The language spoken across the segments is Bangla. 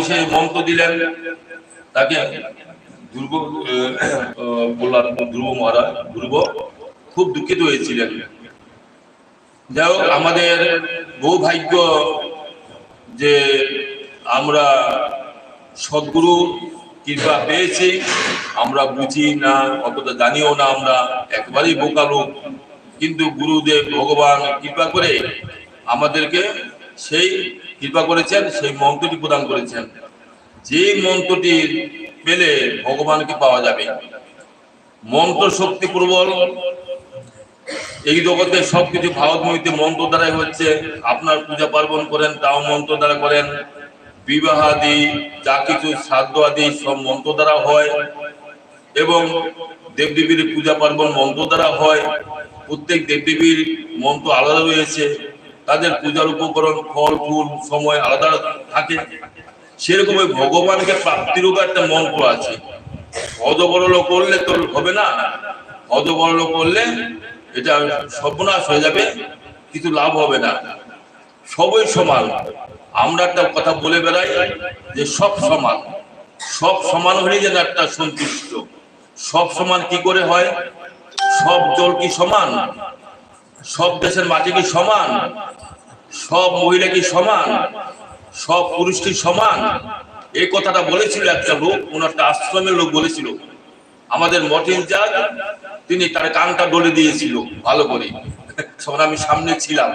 এসে মন্ত্র দিলেন। তাকে ধ্রুব বললাম, ধ্রুব মহারাজ, ধ্রুব, খুব দুঃখিত হয়েছিলেন। যাই আমাদের ভাগ্য যে আমরা সদ্গুরু কৃপা পেয়েছি, আমরা বুঝি না অতটা জানিও না আমরা, একবারেই বোকা লোক। কিন্তু গুরুদেব ভগবান কৃপা করে আমাদেরকে সেই কৃপা করেছেন, সেই মন্ত্রটি প্রদান করেছেন। যে মন্ত্রটি পেলে ভগবানকে পাওয়া যাবে। মন্ত্র শক্তি প্রবল। এই জগতে সবকিছু ভারতময়ীতে মন্ত্র দ্বারাই হচ্ছে। আপনার পূজা পার্বণ করেন, তাও মন্ত্র দ্বারা করেন। বিবাহ আদি, যা কিছু শ্রাদ্ধ আদি সব মন্ত্র দ্বারা হয়। এবং দেবদেবীর পূজা পার্বণ মন্ত্র দ্বারা হয়। প্রত্যেক দেবদেবীর মন্ত্র আলাদা রয়েছে। তাদের পূজার উপকরণ, ফল, ফুল, সময় আলাদা থাকে। সেরকম ওই ভগবানকে প্রাপ্তিরূপ একটা মন্ত্র আছে। হদবরল করলে তো হবে না। হদবরল করলে এটা সর্বনাশ হয়ে যাবে, কিছু লাভ হবে না। সবই সমান। আমরা একটা কথা বলে বেড়াই যে সব সমান। সব সমান হলেই যেন একটা সন্তুষ্ট। সব সমান কি করে হয়? সব জল কি সমান? সব দেশের মাটি কি সমান? সব মহিলা কি সমান? সব পুরুষ কি সমান? এই কথাটা বলেছিল একটা লোক কোন একটা আশ্রমের লোক বলেছিল। আমাদের মঠিন জাজ, তিনি তার কানটা ডলে দিয়েছিল, ভালো করে। তখন আমি সামনে ছিলাম।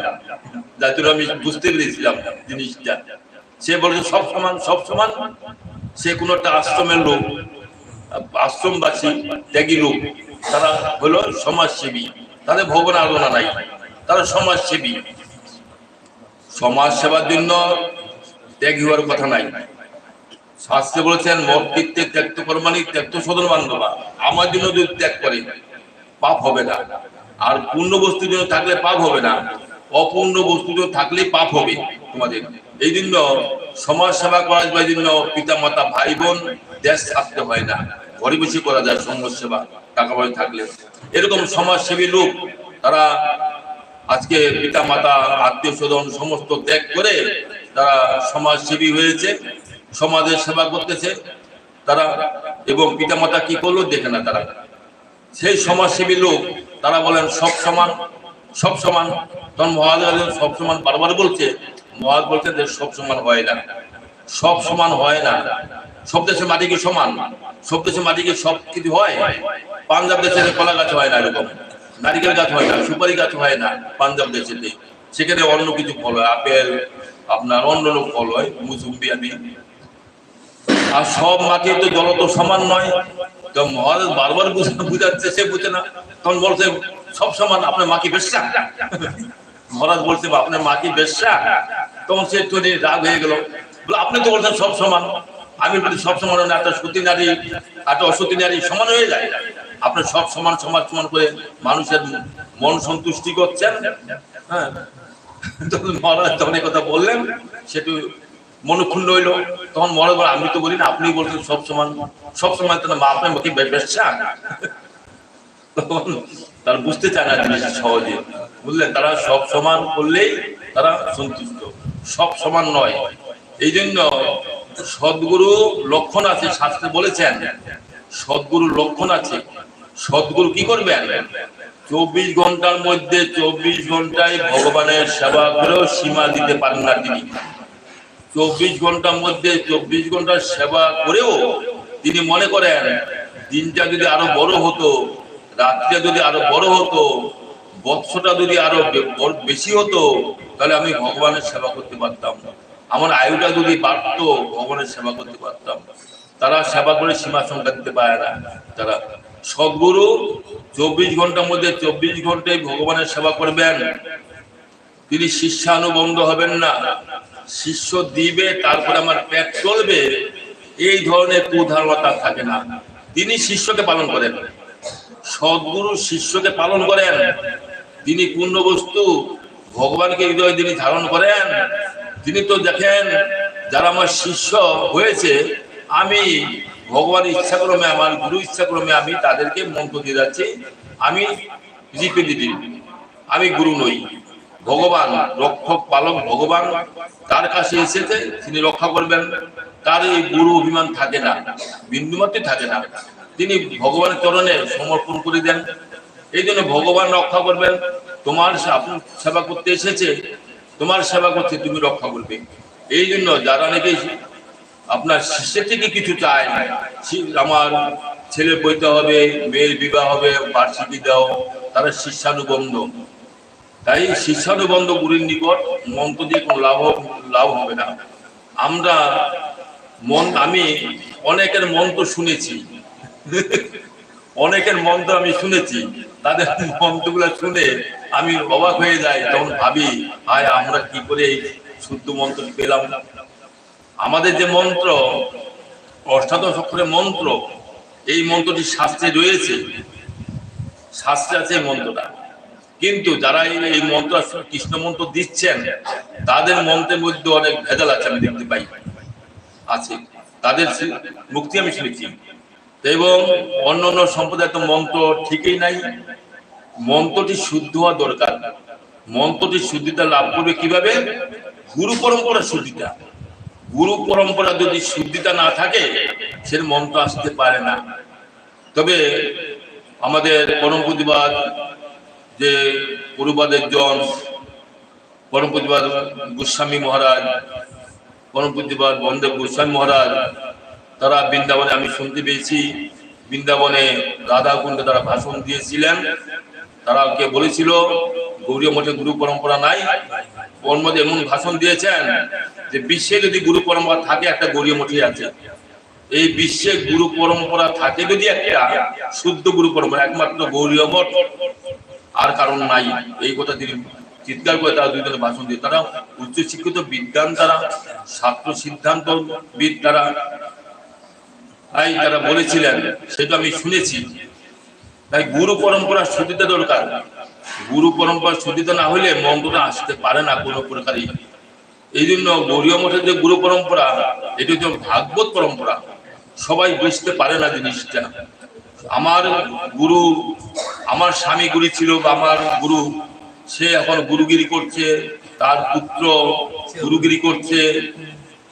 জন্য আমি বুঝতে পেরেছিলাম জিনিসটা। সে বলেছে, সব সমান সব সমান? সে কোন একটা আশ্রমের লোক, আশ্রমবাসী, ত্যাগী লোক, তারা হলো সমাজসেবী। তাদের ভগবান আলোচনা নাই। তারা সমাজসেবী। সমাজ সেবার জন্য ত্যাগী হওয়ার কথা নাই। শাস্ত্রে বলেছেন মর্তৃত্বে ত্যাক্ত কর্মানি ত্যাক্ত সদন বান্ধবা। আমার জন্য যদি ত্যাগ করে, পাপ হবে না। আর পূর্ণ বস্তুর জন্য থাকলে পাপ হবে না। অপূর্ণ বস্তুর জন্য থাকলে পাপ হবে তোমাদের। এই জন্য সমাজ সেবা করার জন্য পিতা মাতা ভাই বোন দেশ থাকতে হয় না। ঘরে বেশি করা যায় সমাজ সেবা। টাকা পয়সা থাকলে। এরকম সমাজসেবী লোক, তারা আজকে পিতা মাতা আত্মীয় স্বজন সমস্ত ত্যাগ করে তারা সমাজসেবী হয়েছে, সমাজের সেবা করতেছে। তারা এবং পিতা মাতা কি করল দেখে না তারা। সেই সমাজসেবী লোক, তারা বলেন, সব সমান সব সমান। তখন মহাজ সব সমান। বারবার বলছে মহাজ বলছে যে সব সমান হয় না। সব সমান হয় না। সব দেশের মাটি কি সমান? সব দেশের মাটি কি সব কিছু হয়? পাঞ্জাব দেশের কলা গাছ হয় না এরকম। নারিকেল গাছ হয় না সুপারি গাছ হয় না পাঞ্জাব দেশেতে। সেখানে অন্য কিছু ফল হয় আপেল আপনার অন্য অন্য ফল হয় মুসুম্বি আদি। আর সব মাটি তো জল তো সমান নয়। তো মহারাজ বারবার বুঝ- বুঝাচ্ছে সে বুঝে না। তখন বলছে সব সমান আপনার মা কি বেশ্যা। মহারাজ বলছে "বা, আপনার মা কি বেশ্যা। তখন সে একটু রাগ হয়ে গেল। আপনি তো বলছেন সব সমান। আমি বলি সব সমান হয় একটা সতী নারী একটা অসতী নারী সমান হয়ে যায়। আপনার সব সমান সমান সমান করে মানুষের মন সন্তুষ্টি করছেন। হ্যাঁ? কথা বললেন সেটু মনক্ষুণ্ণ হইল। তখন মহারাজ বলে, আমি তো বলি না আপনি বলছেন সব সমান। সব সময় তো মা আপনার মুখে তখন তারা বুঝতে চায় না জিনিসটা সহজে। বুঝলেন? তারা সব সমান করলেই তারা সন্তুষ্ট। সব সমান নয়। এই জন্য সদ্গুরু লক্ষণ আছে, শাস্ত্রে বলেছেন। সদ্গুরু লক্ষণ আছে। সদ্গুরু কি করবেন? চব্বিশ ঘণ্টার মধ্যে চব্বিশ ঘন্টায় ভগবানের সেবা করেও সীমা দিতে পারেন না তিনি। চব্বিশ ঘণ্টার মধ্যে চব্বিশ ঘণ্টার সেবা করেও তিনি মনে করেন, দিনটা যদি আরও বড় হতো, রাত্রিটা যদি আরও বড় হতো, বৎসটা যদি আরও বেশি হতো, তাহলে আমি ভগবানের সেবা করতে পারতাম আমার আয়ুটা যদি বাড়তো, ভগবানের সেবা করতে পারতাম। তারা সেবা করে সীমা সংখ্যা দিতে পারে না। তারা সদ্গুরু চব্বিশ ঘণ্টার মধ্যে চব্বিশ ঘন্টায় ভগবানের সেবা করবেন। তিনি শিষ্যানুবন্ধ হবেন না। শিষ্য দিবে, তারপরে আমার পেট চলবে। এই ধরনের কুধারণা থাকে না। তিনি শিষ্যকে পালন করেন। সদ্গুরু শিষ্যকে পালন করেন। তিনি পূর্ণ বস্তু ভগবানকে হৃদয়ে তিনি ধারণ করেন। তিনি তো দেখেন যারা আমার শিষ্য হয়েছে, আমি ভগবান ইচ্ছা ক্রমে আমার গুরু ইচ্ছাক্রমে আমি তাদেরকে মন্ত্র দিয়ে যাচ্ছি। আমি রিপ্রেজেন্টেটিভ আমি গুরু নই, ভগবান, রক্ষক, পালক, ভগবান। তার কাছে এসেছে, তিনি রক্ষা করবেন। তার এই গুরু অভিমান থাকে না, বিন্দুমাত্রই থাকে না। তিনি ভগবানের চরণে সমর্পণ করে দেন। এই জন্য ভগবান রক্ষা করবেন। তোমার সেবা করতে এসেছে তোমার সেবা করতে তুমি রক্ষা করবে। এই জন্য যারা নাকি আপনার শিষ্য থেকে কিছু চায় শি- আমার ছেলে বইতে হবে, মেয়ের বিবাহ হবে, বার্ষিকী দাও, তারা শিষ্যানুবন্ধ। তাই শিষ্যানুবন্ধ গুরুর নিকট মন্ত্র দিয়ে কোনো লাভ লাভ হবে না। আমরা মন, আমি অনেকের মন্ত্র শুনেছি। অনেকের মন্ত্র আমি শুনেছি। তাদের মন্ত্রগুলো শুনে আমি অবাক হয়ে যাই, তখন ভাবি, হায়, আমরা কি করে শুদ্ধ মন্ত্র পেলাম? আমাদের যে মন্ত্র, অষ্টাদশ অক্ষরের মন্ত্র, এই মন্ত্রটি শাস্ত্রে রয়েছে। শাস্ত্রে আছে মন্ত্রটা। কিন্তু যারা এই এই মন্ত্র কৃষ্ণ মন্ত্র দিচ্ছেন, তাদের মন্ত্রের মধ্যে অনেক ভেজাল আছে, আমি দেখতে পাই। আছে। তাদের মুক্তি আমি শুনেছি। এবং অন্য অন্য সম্প্রদায় তো মন্ত্র ঠিকই নাই। মন্ত্রটি শুদ্ধ হওয়া দরকার। মন্ত্রটি শুদ্ধিতা লাভ করবে কীভাবে? গুরু পরম্পরা শুদ্ধিতা। গুরু পরম্পরা যদি শুদ্ধিতা না থাকে, সে মন্ত্র আসতে পারে না। তবে আমাদের পরম প্রতিবাদ যে গুরুবাদের জন পরম প্রতিবাদ গোস্বামী মহারাজ পরম প্রতিবাদ বন্দে গোস্বামী মহারাজ, তারা বৃন্দাবনে, আমি শুনতে পেয়েছি, বৃন্দাবনে রাধা কুণ্ডে তারা ভাষণ দিয়েছিলেন। তারা কে বলেছিল গৌরী মঠে গুরু পরম্পরা নাই। মধ্যে এমন ভাষণ দিয়েছেন যে বিশ্বে যদি গুরু পরম্পরা থাকে, একটা গৌরী মঠে আছে। এই বিশ্বে গুরু পরম্পরা থাকে যদি একটা, শুদ্ধ গুরু পরম্পরা, একমাত্র গৌরী মঠ, আর কারণ নাই। এই কথা তিনি চিৎকার করে তারা দুইজনে ভাষণ দিয়ে, তারা উচ্চ শিক্ষিত বিজ্ঞান তারা, ছাত্র সিদ্ধান্ত বিদ তারা। তাই তারা বলেছিলেন, সেটা আমি শুনেছি। তাই গুরু পরম্পরা শুদ্ধিতে দরকার। গুরু পরম্পরা শুদ্ধিতে না হলে মন্ত্রটা আসতে পারে না কোনো প্রকারই। এই জন্য গৌরীয় মঠের যে গুরু পরম্পরা, এটি হচ্ছে ভাগবত পরম্পরা। সবাই বুঝতে পারে না জিনিসটা। আমার গুরু, আমার স্বামী গুরু ছিল বা আমার গুরু, সে এখন গুরুগিরি করছে, তার পুত্র গুরুগিরি করছে,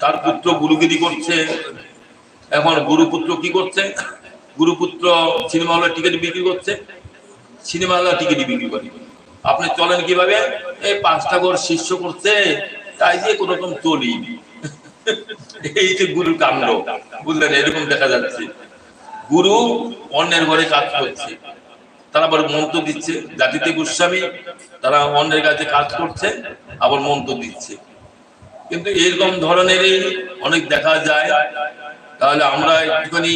তার পুত্র গুরুগিরি করছে। এখন গুরুপুত্র কি করছে? গুরুপুত্র সিনেমা হলের টিকিট বিক্রি করছে সিনেমা হলের টিকিট বিক্রি করে। আপনি চলেন কীভাবে? এই পাঁচটা ঘর শিষ্য করছে, তাই দিয়ে কোন রকম চলি। এই যে গুরুর কাণ্ড, বুঝলেন? এরকম দেখা যাচ্ছে। গুরু অন্যের ঘরে কাজ করছে। তারা আবার মন্ত্র দিচ্ছে, জাতিতে গোস্বামী, তারা অন্যের কাছে কাজ করছে, আবার মন্ত্র দিচ্ছে। কিন্তু এরকম ধরনেরই অনেক দেখা যায়। তাহলে আমরা একটুখানি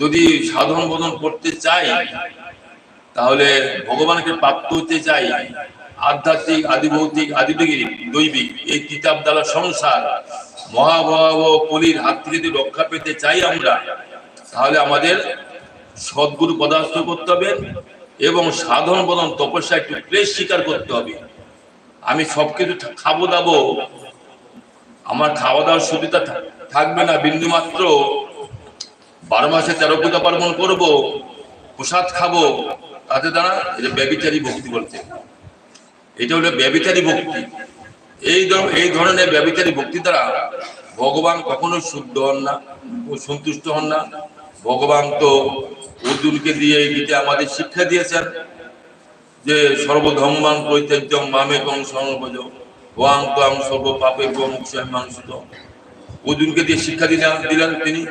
যদি সাধন বোধন করতে চাই, তাহলে ভগবানকে প্রাপ্ত হতে চাই। আধ্যাত্মিক, আদিভৌতিক আদিবিক দৈবিক এই কিতাব দ্বারা সংসার মহাভয়াবহ কলির হাত থেকে যদি রক্ষা পেতে চাই আমরা, তাহলে আমাদের সদ্গুরু পদার্থ করতে হবে এবং সাধন বদন তপস্যা একটু ক্লেশ স্বীকার করতে হবে। আমি সবকিছু খাব দাবো, আমার খাওয়া দাওয়ার সুবিধা থাকবে না বিন্দু মাত্র বারো মাসে তেরো পূজা পার্বণ করব, প্রসাদ খাব। তাতে দ্বারা এটা ব্যবিচারী ভক্তি বলছে। এটা হলো ব্যবিচারী ভক্তি। এই এই ধরনের ব্যবিচারী ভক্তি দ্বারা ভগবান কখনো শুদ্ধ হন না সন্তুষ্ট হন না। ভগবান তো অর্জুনকে দিয়ে গীতে আমাদের শিক্ষা দিয়েছেন যে সর্বধর্মান পরিত্যাজ্য মামে কং সর্বজ ওয়াং তাং সর্ব পাপে মাংসিত। অর্জুনকে দিয়ে শিক্ষা দিলেন দিলেন তিনি।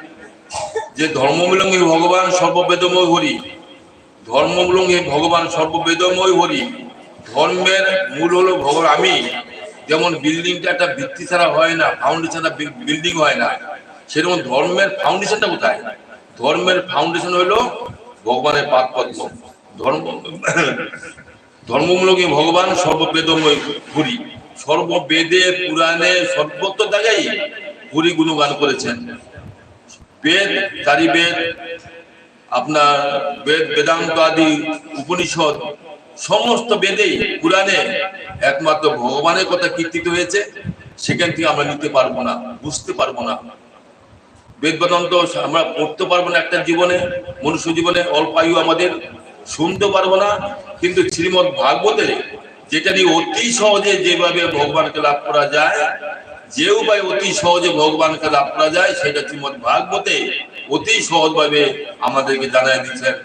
যে ধর্মমূলঙ্গী ভগবান সর্ববেদময় হরি ধর্মমূলঙ্গী ভগবান সর্ববেদময় হরি, ধর্মের মূল হলো ভগবান, আমি যেমন বিল্ডিংটা একটা ভিত্তি ছাড়া হয় না ফাউন্ডেশনটা বিল্ডিং হয় না, সেরকম ধর্মের ফাউন্ডেশনটা কোথায়? ধর্মের ফাউন্ডেশন হলো ভগবানের পাদ ধর্ম ধর্মমূলক ভগবান সর্ববেদময় হরি। সর্ববেদে পুরাণে সর্বত্র জায়গায় হরি গুণগান করেছেন। বেদ চারি বেদ আপনার বেদ বেদান্ত আদি উপনিষদ, সমস্ত বেদেই পুরাণে একমাত্র ভগবানের কথা কীর্তিত হয়েছে। সেখান থেকে আমরা নিতে পারব না, বুঝতে পারব না। বেদ, বেদান্ত আমরা পড়তে পারব না একটা জীবনে, মনুষ্য জীবনে, অল্প আয়ু আমাদের, শুনতে পারব না। কিন্তু শ্রীমদ ভাগবতে যেটা নিয়ে অতি সহজে যেভাবে ভগবানকে লাভ করা যায় যে উপায় অতি সহজে ভগবানকে লাভ করা যায়, সেটা শ্রীমদ ভাগবতে অতি সহজভাবে আমাদেরকে জানাই দিচ্ছেন।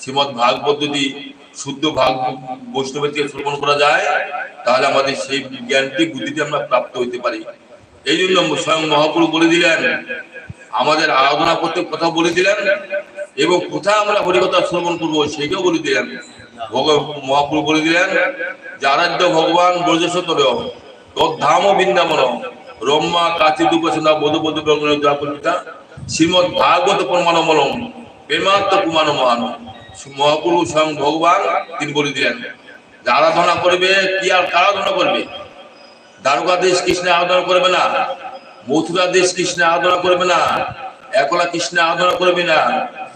শ্রীমদ ভাগবত যদি শুদ্ধ ভাগ বৈষ্ণবের থেকে শ্রবণ করা যায়, তাহলে আমাদের সেই জ্ঞানটি বুদ্ধিতে আমরা প্রাপ্ত হইতে পারি। এই জন্য স্বয়ং মহাপুরু বলে দিলেন, আমাদের আরাধনা করতে কথা বলে দিলেন, এবং কোথায় আমরা হরিকথা শ্রবণ করব সেটাও বলে দিলেন। মহাপুরু বলে দিলেন যে আরাধ্য ভগবান ব্রজসতর তদ্ধাম বৃন্দাবন রম্মা কাচি দুপসনা বোধ বোধ কল্পিতা শ্রীমদ ভাগবত প্রমাণমলম, প্রেমাত্ম কুমান মহান মহাপুরু স্বয়ং ভগবান, তিনি বলে দিলেন আরাধনা করবে, কি আর আরাধনা করবে? দ্বারকাদেশ কৃষ্ণে আরাধনা করবে না, মথুরা দেশ কৃষ্ণে আরাধনা করবে না, একলা কৃষ্ণে আরাধনা করবে না,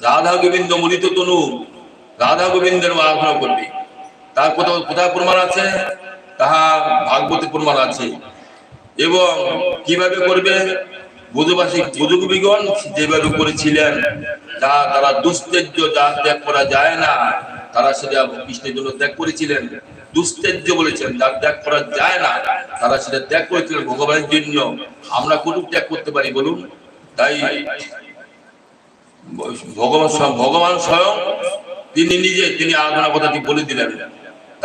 রাধা গোবিন্দ মরিত তনু, রাধা গোবিন্দের আরাধনা করবে। তার কোথাও কোথায় প্রমাণ আছে? তাহা ভাগবতী প্রমাণ আছে। এবং কীভাবে করবে? বুধবাসী বুধুকবিগণ যেভাবে করেছিলেন যা তারা দুস্তেজ্য, যা ত্যাগ করা যায় না, তারা সেটা কৃষ্ণের জন্য ত্যাগ করেছিলেন। দুস্তেজ্য বলেছেন, যা ত্যাগ করা যায় না, তারা সেটা ত্যাগ করেছিলেন ভগবানের জন্য। আমরা কোন ত্যাগ করতে পারি বলুন? তাই ভগবান ভগবান স্বয়ং তিনি নিজে, তিনি আরাধনা কথাটি বলে দিলেন।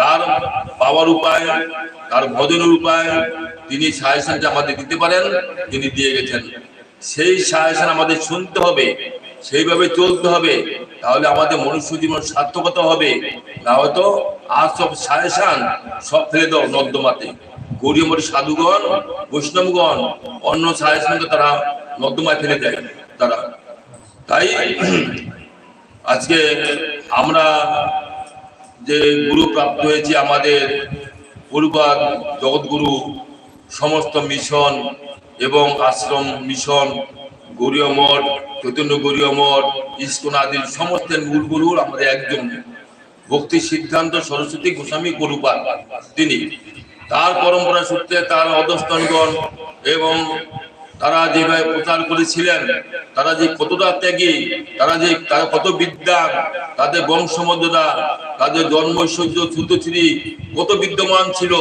তার পাওয়ার উপায়, তার ভজনের উপায় তিনি সাজেশনটা আমাদের দিতে পারেন, তিনি দিয়ে গেছেন। সেই সাজেশন আমাদের শুনতে হবে, সেইভাবে চলতে হবে, তাহলে আমাদের মনুষ্য জীবন সার্থকতা হবে। না হয়তো আর সব সাজেশন সব ফেলে দাও নর্দমাতে। গৌরীমরি সাধুগণ, বৈষ্ণবগণ, অন্য সাজেশনকে তারা নর্দমায় ফেলে দেয়, তারা। তাই আজকে আমরা যে গুরু প্রাপ্ত হয়েছে আমাদের পূর্বাদ জগৎগুরু সমস্ত মিশন এবং আশ্রম মিশন, গৌরীয় মঠ, চৈতন্য গৌরীয় মঠ, ইস্কন আদির সমস্ত মূল গুরুর আমাদের একজন ভক্তি সিদ্ধান্ত সরস্বতী গোস্বামী গুরুপাল তিনি। তার পরম্পরা সূত্রে তার অধস্তনগণ এবং তারা যেভাবে প্রচার করেছিলেন, তারা যে কতটা ত্যাগী, তারা যে তারা কত বিদ্যা, তাদের বংশমর্যাদা, তাদের জন্মৈশ্বর্য ছুতোছিরি কত বিদ্যমান ছিল,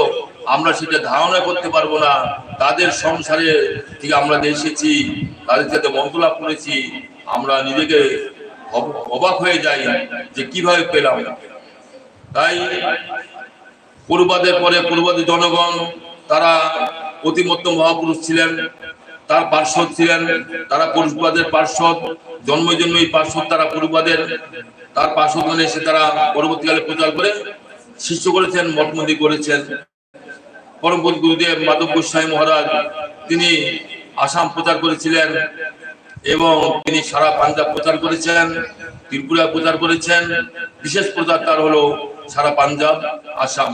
আমরা সেটা ধারণা করতে পারব না। তাদের সংসারে থেকে আমরা এসেছি, তাদের সাথে মন্ত্র লাভ করেছি, আমরা নিজেকে অব- অবাক হয়ে যাই যে কীভাবে পেলাম। তাই পূর্বাদের পরে পূর্বাদের জনগণ, তারা অতিমত্ত মহাপুরুষ ছিলেন। তার পার্শ্বদ ছিলেন, তারা পূর্বাদের পার্শ্বদ জন্ম জন্মই পার্শ্বদ, তারা পূর্বাদের তার পার্শ্বদ মানে এসে তারা পরবর্তীকালে প্রচার করে শিষ্য করেছেন মঠ মন্দির করেছেন পরমপদ গুরুদেব মাধব গোস্বামী মহারাজ, তিনি আসাম প্রচার করেছিলেন এবং তিনি সারা পাঞ্জাব প্রচার করেছেন, ত্রিপুরা প্রচার করেছেন। বিশেষ প্রচার তার হলো সারা পাঞ্জাব, আসাম।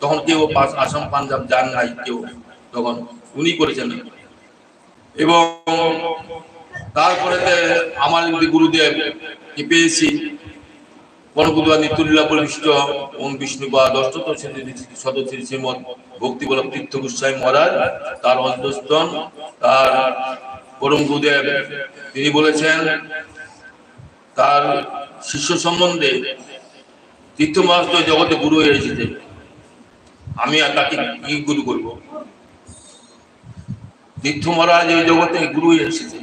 তখন কেউ আসাম, পাঞ্জাব যান নাই কেউ। তখন উনি করেছেন। এবং তারপরে আমার গুরুদেব কি পেয়েছি পরগুদুয়া নিতুল্লাহ পরিবিষ্ট ওম বিষ্ণু বা দশত সদস্য শ্রীমদ ভক্তি বল্লভ তীর্থ গোস্বামী মহারাজ, তার অন্তস্তন তার পরম গুরুদেব তিনি বলেছেন, তার শিষ্য সম্বন্ধে তীর্থ মহারাজ জগতে গুরু হয়ে এসেছে। আমি আর তাকে কি গুরু করব? তীর্থ মহারাজ এই জগতে গুরু এসেছে।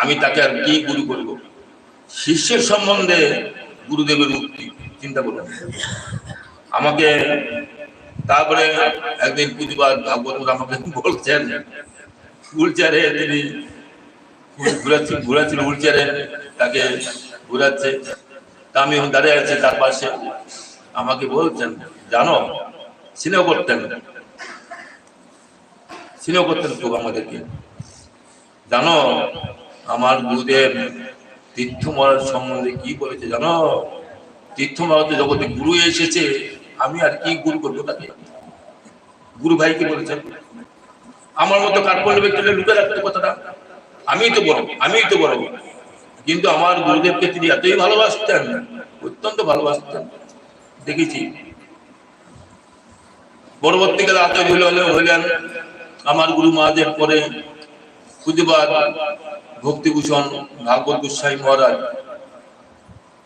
আমি তাকে আর কি গুরু করব? শিষ্যের সম্বন্ধে গুরুদেবের মুক্তি চিন্তা করুন। আমাকে তারপরে একদিন প্রতিবাদ ভাগবত আমাকে বলছেন হুইল চেয়ারে তিনি ঘুরাচ্ছে ঘুরাচ্ছিল হুইল চেয়ারে তাকে ঘুরাচ্ছে। তা আমি দাঁড়িয়ে আছি তার পাশে। আমাকে বলছেন, জানো, স্নেহ করতেন। স্নেহ করতেন খুব আমাদেরকে জানো, আমার গুরুদেব তীর্থ সম্বন্ধে কি বলেছে জানো? তীর্থ জগতে গুরু এসেছে, আমি আর কি গুরু করব তাকে? গুরু ভাই কি বলেছেন। আমার মতো কার্পণ্য ব্যক্তি লুকে রাখতে কথাটা। আমিই তো বড়, আমিই তো বড়। কিন্তু আমার গুরুদেবকে তিনি এতই ভালোবাসতেন, অত্যন্ত ভালোবাসতেন। দেখেছি। পরবর্তীকালে আচার্য হলে- হলেন আমার গুরু মহাদেব পরে পুজোবাদ ভক্তিভূষণ ভাগবত গোস্বামী মহারাজ,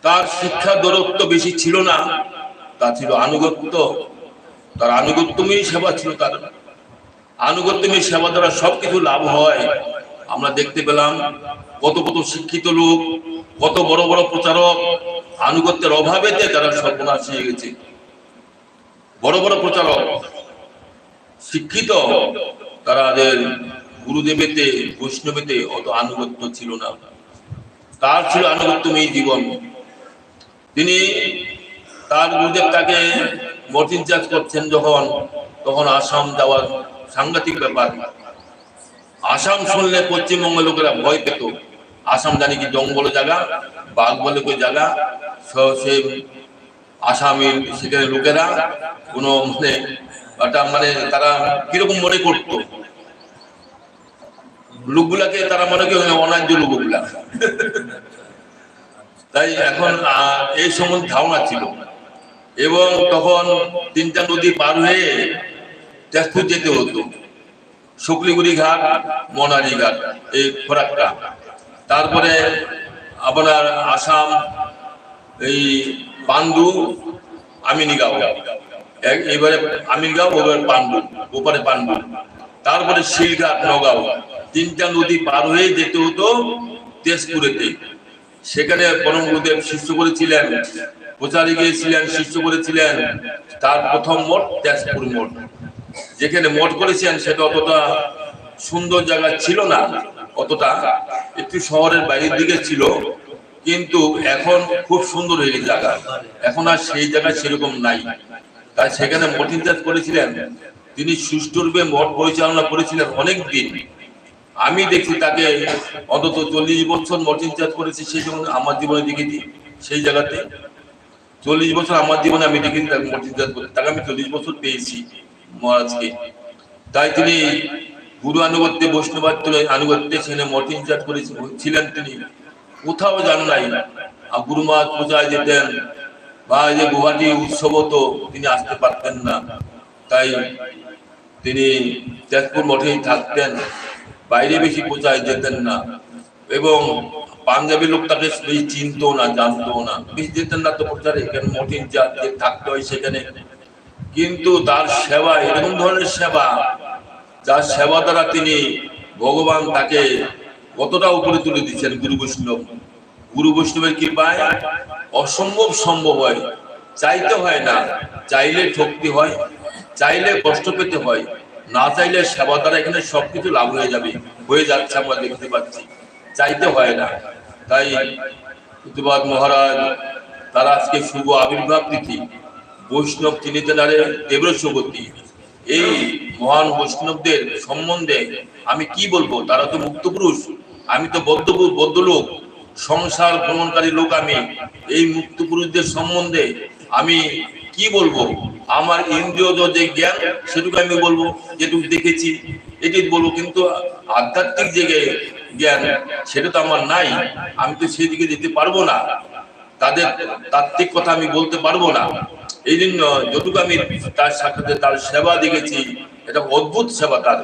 তার শিক্ষা দূরত্ব বেশি ছিল না, তা ছিল আনুগত্য। তার আনুগত্যময়ী সেবা ছিল তার। আনুগত্যমী সেবা দ্বারা সবকিছু লাভ হয়। আমরা দেখতে পেলাম কত কত শিক্ষিত লোক, কত বড় বড় প্রচারক, আনুগত্যের অভাবেতে তারা সর্বনাশ হয়ে গেছে। বড় বড় প্রচারক, শিক্ষিত তাদের গুরুদেবেতে, বৈষ্ণবেতে অত আনুগত্য ছিল না। তার ছিল আনুগত্যময়ী জীবন। তিনি তার গুরুদেব তাকে মর্তিন চাষ করছেন যখন, তখন আসাম যাওয়ার সাংঘাতিক ব্যাপার। আসাম শুনলে পশ্চিমবঙ্গের লোকেরা ভয় পেত। আসাম জানি কি জঙ্গল জায়গা বাঘ বলে কই জায়গা, সে আসামি সেখানে লোকেরা কোনো মানে একটা মানে তারা কীরকম মনে করতো। লোকগুলাকে তারা মনে করে অন্যায্য লোকগুলা। তাই এখন এই সম্বন্ধে ধারণা ছিল। এবং তখন তিনটা নদী পার হয়ে তেজপুর যেতে হতো। শুক্লিগুড়ি ঘাট মনারি ঘাট, এই খোরাকটা। তারপরে আপনার আসাম, এই পান্ডু, আমিনিগাঁও। এবারে আমিনগাঁও, ওবারে পান্ডু, ওপারে পান্ডু। তারপরে শিলঘাট, নগাঁও, তিনটা নদী পার হয়ে যেতে হতো তেজপুরেতে। সেখানে পরম গুরুদেব শিষ্য করেছিলেন প্রচারে গিয়েছিলেন, শিষ্য করেছিলেন, তার প্রথম মঠ তেজপুর মঠ। যেখানে মঠ করেছেন সেটা অতটা সুন্দর জায়গা ছিল না, অতটা একটু শহরের বাইরের দিকে ছিল, কিন্তু এখন খুব সুন্দর হয়ে জায়গা। এখন আর সেই জায়গা সেরকম নাই। তাই সেখানে মঠিন চাষ করেছিলেন তিনি সুষ্ঠুরূপে মঠ পরিচালনা করেছিলেন অনেক দিন আমি দেখছি তাকে অন্তত চল্লিশ বছর মর্টিন চাষ করেছি সেই জন্য আমার জীবনে দেখেছি সেই জায়গাতে। চল্লিশ বছর আমার জীবনে আমি দেখেছি তাকে মর্টিন চাষ করতে তাকে আমি চল্লিশ বছর পেয়েছি মহারাজকে। তাই তিনি গুরু আনুগত্যে বৈষ্ণবাদ আনুগত্যে সেখানে মর্টিন চাষ করেছি, ছিলেন তিনি। কোথাও জান নাই। গুরু মহারাজ পূজায় যেতেন বা যে গুয়াহাটি উৎসব হতো তিনি আসতে পারতেন না। তাই তিনি তেজপুর মঠেই থাকতেন। বাইরে বেশি পূজায় যেতেন না। এবং পাঞ্জাবি লোক তাকে বেশি চিনতো না, জানতো না। বেশি যেতেন না তো প্রচারে কেন মঠিন যা যে থাকতে হয় সেখানে। কিন্তু তার সেবা, এরকম ধরনের সেবা, যার সেবা দ্বারা তিনি ভগবান তাকে কতটা উপরে তুলে দিচ্ছেন গুরু বৈষ্ণব। গুরু বৈষ্ণবের কৃপায় অসম্ভব সম্ভব হয়। চাইতে হয় না, চাইলে ঠকতে হয়। চাইলে কষ্ট পেতে হয়, না চাইলে সেবা দ্বারা এখানে সবকিছু লাভ হয়ে যাবে, হয়ে যাচ্ছে আমরা দেখতে পাচ্ছি। চাইতে হয় না। তাই প্রতিবাদ মহারাজ, তারা আজকে শুভ আবির্ভাব তিথি, বৈষ্ণব তিনি তেনারে দেবরস্বতী। এই মহান বৈষ্ণবদের সম্বন্ধে আমি কি বলব? তারা তো মুক্ত পুরুষ, আমি তো বদ্ধ বদ্ধ লোক, সংসার ভ্রমণকারী লোক আমি। এই মুক্ত পুরুষদের সম্বন্ধে আমি কি বলব? আমার ইন্দ্রিয় যে জ্ঞান, সেটুকু আমি বলব, যেটুকু দেখেছি এটি বলব। কিন্তু আধ্যাত্মিক যে জ্ঞান, সেটা তো আমার নাই। আমি তো সেদিকে যেতে পারব না। তাদের তাত্ত্বিক কথা আমি বলতে পারব না। এই জন্য যতটুকু আমি তার সাথে তার সেবা দেখেছি, এটা অদ্ভুত সেবা তার।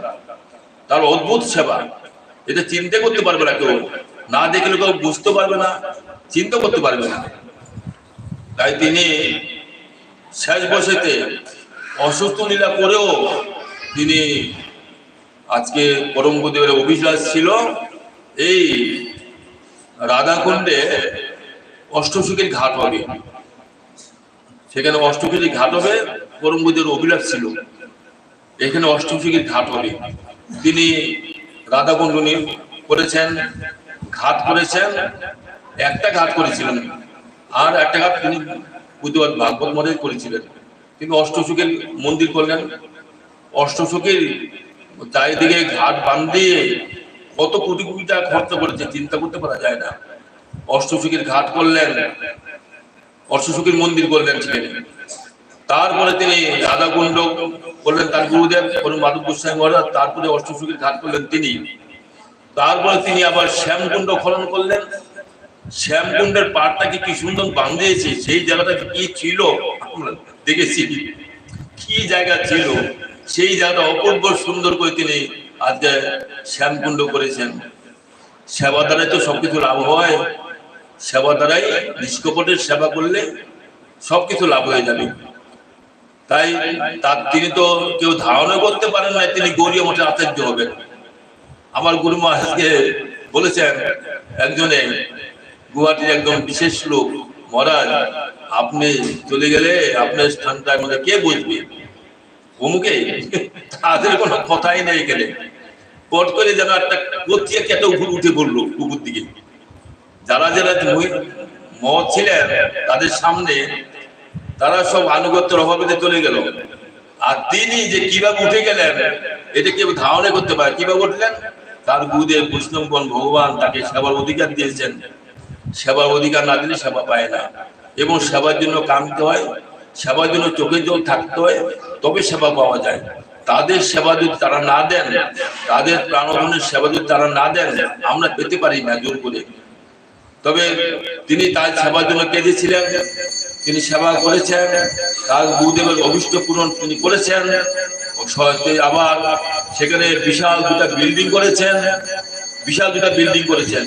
তার অদ্ভুত সেবা। এটা চিন্তা করতে পারবে না কেউ। না দেখলে কেউ বুঝতে পারবে না, চিন্তা করতে পারবে না। তাই তিনি শেষ বসেতে অসুস্থ লীলা করেও তিনি আজকে পরম গুরুদেবের অভিলাষ ছিল। এই রাধাকুণ্ডে অষ্টসুখের ঘাট হবে। সেখানে অষ্টসুখী ঘাট হবে পরম গুরুদেবের অভিলাষ ছিল। এখানে অষ্টসুখীর ঘাট হবে। তিনি রাধাকুণ্ড করেছেন, ঘাট করেছেন, একটা ঘাট করেছিলেন। আর একটা ঘাট তিনি প্রতিবাদ ভাগবত মধ্যে করেছিলেন। তিনি অষ্টসুখের মন্দির করলেন। অষ্টসুখের চারিদিকে ঘাট বান্ধিয়ে কত কোটি কোটি টাকা খরচ করেছে, চিন্তা করতে পারা যায় না। অষ্টসুখীর ঘাট করলেন, অষ্টসুখীর মন্দির করলেন সেখানে তারপরে তিনি রাধা কুণ্ড করলেন তার গুরুদেব করুন মাধব গোস্বামী মহারাজ, তারপরে অষ্টসুখীর ঘাট করলেন তিনি। তারপরে তিনি আবার শ্যামকুণ্ড খনন করলেন। শ্যামকুণ্ডের পাড়টাকে কি সুন্দর বাঁধিয়েছে সেই জায়গাটা কি ছিল? আমরা দেখেছি। কি জায়গা ছিল? সেই জায়গাটা অপূর্ব সুন্দর করে তিনি আজকে শ্যামকুণ্ড করেছেন। সেবা দ্বারাই তো সবকিছু লাভ হয়। সেবা দ্বারাই নিষ্কপটের সেবা করলে সবকিছু লাভ হয়ে যাবে। তাই তার তিনি তো কেউ ধারণা করতে পারেন না, তিনি গৌরী মঠে আচার্য হবেন। আমার গুরু মহারাজকে বলেছেন, একজনে গুয়াহাটির একজন বিশেষ লোক। মহারাজ, আপনি চলে গেলে আপনার স্থানটা মানে কে বুঝবে? অমুকে? তাদের কোনো কথাই নেই গেলে পট করে যেন একটা কচিয়া কেটে উপর উঠে পড়ল উপর দিকে। যারা যারা মহৎ ছিলেন, তাদের সামনে তারা সব আনুগত্যের অভাবে চলে গেল। আর তিনি যে কীভাবে উঠে গেলেন, এটা কেউ ধারণা করতে পারে কীভাবে উঠলেন? তার গুরুদেব বৈষ্ণবগণ ভগবান তাকে সেবার অধিকার দিয়েছেন। সেবার অধিকার না দিলে সেবা পায় না। এবং সেবার জন্য কামতে হয়, সেবার জন্য চোখের জল থাকতে হয়, তবে সেবা পাওয়া যায়। তাদের সেবা যদি তারা না দেন, তাদের প্রাণধনের সেবা যদি তারা না দেন, আমরা পেতে পারি না জোর করে। তবে তিনি তার সেবার জন্য কেঁদেছিলেন, তিনি সেবা করেছেন, তার গুরুদেবের অভিষ্ট পূরণ তিনি করেছেন আবার সেখানে বিশাল দুটা বিল্ডিং করেছেন, বিশাল দুটা বিল্ডিং করেছেন।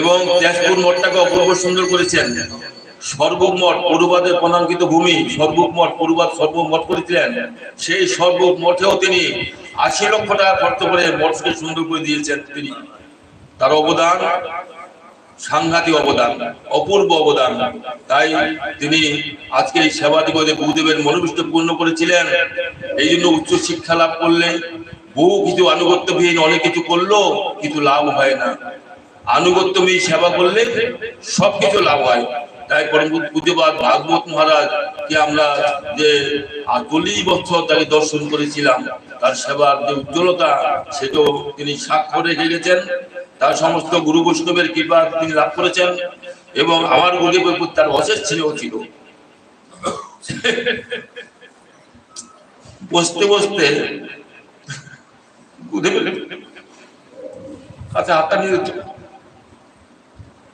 এবং তেজপুর মঠটাকে অপূর্ব সুন্দর করেছেন। সর্বক মঠ পড়ুবাদের প্রণাঙ্কিত ভূমি সর্বক মঠ পড়ুবাদ সর্বক করেছিলেন। সেই সর্বক মঠেও তিনি আশি লক্ষ টাকা খরচ করে মঠকে সুন্দর করে দিয়েছেন তিনি। তার অবদান, সাংঘাতিক অবদান, অপূর্ব অবদান। তাই তিনি আজকে এই সেবা দিবসে গুরুদেবের মনোবিষ্ট পূর্ণ করেছিলেন। এই জন্য উচ্চ শিক্ষা লাভ করলে বহু কিছু আনুগত্যবিহীন অনেক কিছু করল কিছু লাভ হয় না। আনুগত্যবিহীন সেবা করলে সবকিছু লাভ হয় তাই পরম পূজ্যবাদ ভাগবত মহারাজ কে আমরা যে চল্লিশ বছর তাকে দর্শন করেছিলাম, তার সেবার যে উজ্জ্বলতা, সেটাও তিনি স্বাক্ষর রেখে গেছেন তার সমস্ত গুরু বৈষ্ণবের কৃপা তিনি লাভ করেছেন এবং আমার গুরুদেবের প্রতি তার অশেষ ছেলেও ছিল বসতে বসতে কাছে হাতটা নিয়ে।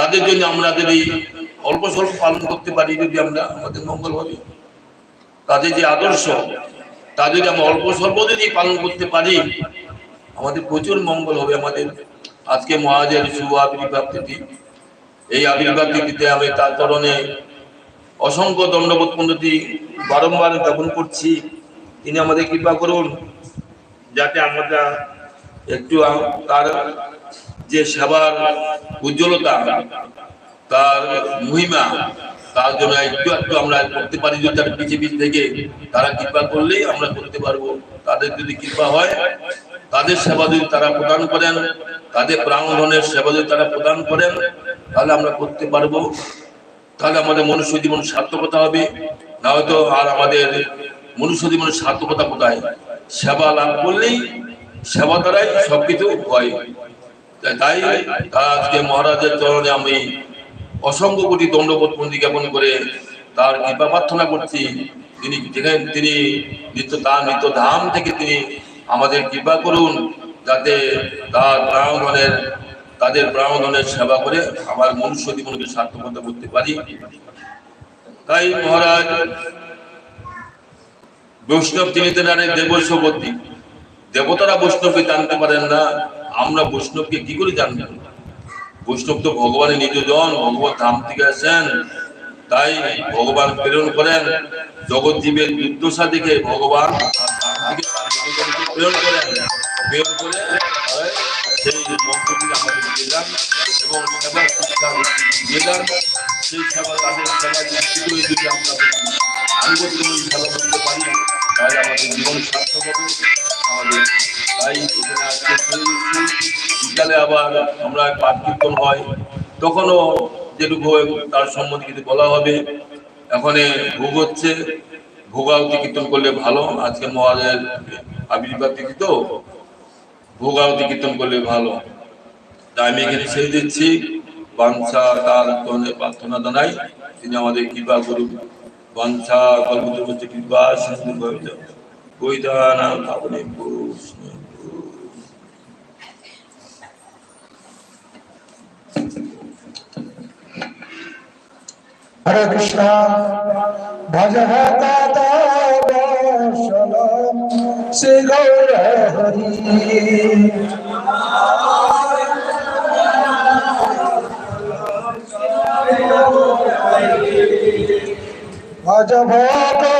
তাদের জন্য আমরা যদি অল্প স্বল্প পালন করতে পারি, যদি আমরা আমাদের মঙ্গল হবে। তাদের যে আদর্শ, তা যদি আমরা অল্প স্বল্প যদি পালন করতে পারি, আমাদের প্রচুর মঙ্গল হবে আমাদের। আজকে মহাজের শুভ আবির্ভাব তিথি। এই আবির্ভাব তিথিতে আমি তার চরণে অসংখ্য দণ্ডবোধ পদ্ধতি বারংবার জ্ঞাপন করছি। তিনি আমাদের কৃপা করুন, যাতে আমরা একটু তার যে সেবার উজ্জ্বলতা, তার মহিমা, তার জন্য একটু একটু আমরা করতে পারি, যদি তার পিছিয়ে থেকে তারা কৃপা করলেই আমরা করতে পারব। তাদের যদি কৃপা হয়, তাদের সেবা যদি তারা প্রদান করেন, তাদের প্রাণধনের সেবা যদি তারা প্রদান করেন, তাহলে আমরা করতে পারব। তাহলে আমাদের মনুষ্য জীবন সার্থকতা হবে। না হয়তো আর আমাদের মনুষ্য জীবনের সার্থকতা কোথায়? সেবা লাভ করলেই সেবা দ্বারাই সবকিছু হয়। তাই আজকে মহারাজের চরণে আমি অসংখ্য কোটি দণ্ডবোধ জ্ঞাপন করে তার কৃপা প্রার্থনা করছি। তিনি যেখানে তিনি নিত্য তার নিত্য ধাম থেকে তিনি আমাদের কৃপা করুন, যাতে তার প্রাণধনের, তাদের প্রাণধনের সেবা করে আমার মনুষ্য জীবনকে সার্থকতা করতে পারি। তাই মহারাজ, বৈষ্ণব তিনি তেনারে দেবৈশ্ববর্তী দেবতারা বৈষ্ণবকে জানতে পারেন না। আমরা বৈষ্ণবকে কি করে জানব বৈষ্ণব তো ভগবানের নিজ জন ভগবান ধাম থেকে আসেন তাই ভগবান প্রেরণ করেন, জগৎ জীবের দুর্দশা ভগবান আমাদের জীবন সার্থক হবে। বিকালে আবার আমরা পাঠ কীর্তন হয়। তখনও যেটুকু তার সম্বন্ধে কিছু বলা হবে। এখানে ভোগ হচ্ছে। ভোগাবতী কীর্তন করলে ভালো। আজকে মহারাজের আবির্ভাব তিথি তো। ভোগাবতী কীর্তন করলে ভালো। তাই আমি এখানে ছেড়ে দিচ্ছি। বাঞ্ছা তার তনে প্রার্থনা জানাই। তিনি আমাদের কৃপা করুন। বাঞ্ছা কল্পতর কৃপা সিন্ধু Cuidado, não estava nem pulso, nem Hare Krishna, Bhagavata Dava Shalom, Sri Gaura Hari. Bhagavata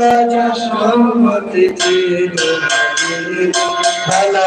বান্দা সম্মতি ছিল ভালো